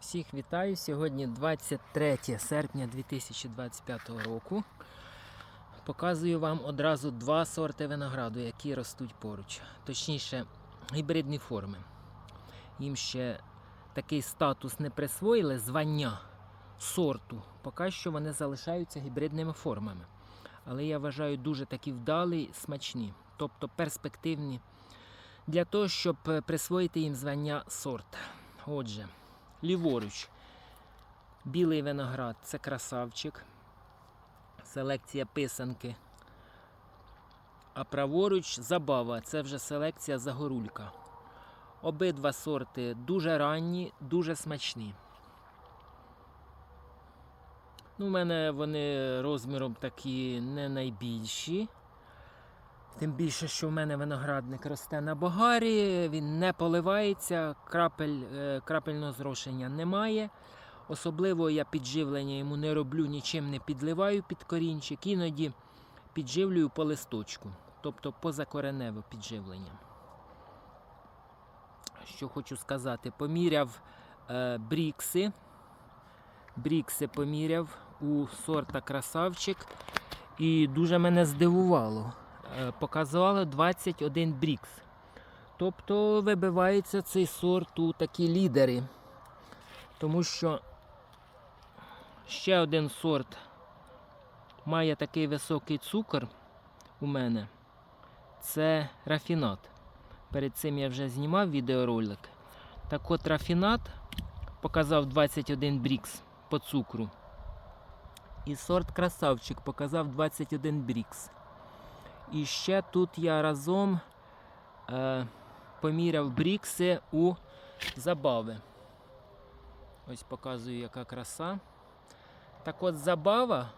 Всіх вітаю. Сьогодні 23 серпня 2025 року. Показую вам одразу два сорти винограду, які ростуть поруч. Точніше, гібридні форми. Їм ще такий статус не присвоїли звання сорту. Поки що вони залишаються гібридними формами. Але я вважаю дуже такі вдалі, смачні, тобто перспективні для того, щоб е, присвоїти їм звання сорт. Отже, ліворуч. Білий виноград це красавчик. Селекція писанки. А праворуч забава це вже селекція загорулька. Обидва сорти дуже ранні, дуже смачні. Ну, у мене вони розміром такі не найбільші. Тим більше, що в мене виноградник росте на богарі, він не поливається, крапель, е, крапельного зрошення немає. Особливо я підживлення йому не роблю, нічим не підливаю під корінчик, іноді підживлюю по листочку, тобто позакореневе підживлення. Що хочу сказати, поміряв е, брікси. Брікси поміряв у сорта красавчик. І дуже мене здивувало. Е, показувало 21 брікс. Тобто вибивається цей сорт у такі лідери. Тому що ще один сорт має такий високий цукор у мене. Це рафінат. Перед цим я вже знімав відеоролик. Так от рафінат показав 21 брікс по цукру. І сорт красавчик показав 21 брікс. І ще тут я разом е, поміряв брікси у забави. Ось показую, яка краса. Так от забава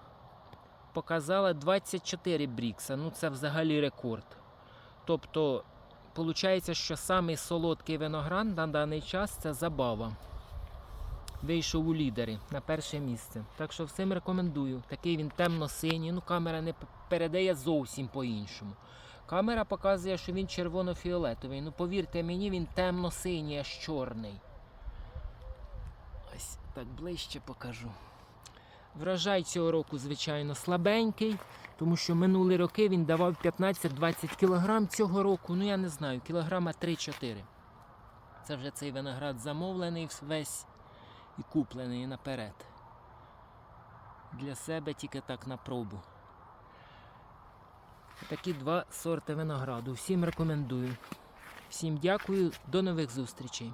показала 24 брікса. Ну це взагалі рекорд. Тобто, виходить, що самий солодкий виноград на даний час це забава. Вийшов у лідери на перше місце. Так що всім рекомендую. Такий він темно-синій. Ну, камера не передає зовсім по-іншому. Камера показує, що він червоно-фіолетовий. Ну повірте мені, він темно-синій, аж чорний. Ось так ближче покажу. Врожай цього року, звичайно, слабенький, тому що минулі роки він давав 15-20 кг цього року, ну я не знаю, кілограма 3-4. Це вже цей виноград замовлений весь і куплений наперед. Для себе тільки так на пробу. Такі два сорти винограду. Всім рекомендую. Всім дякую, до нових зустрічей.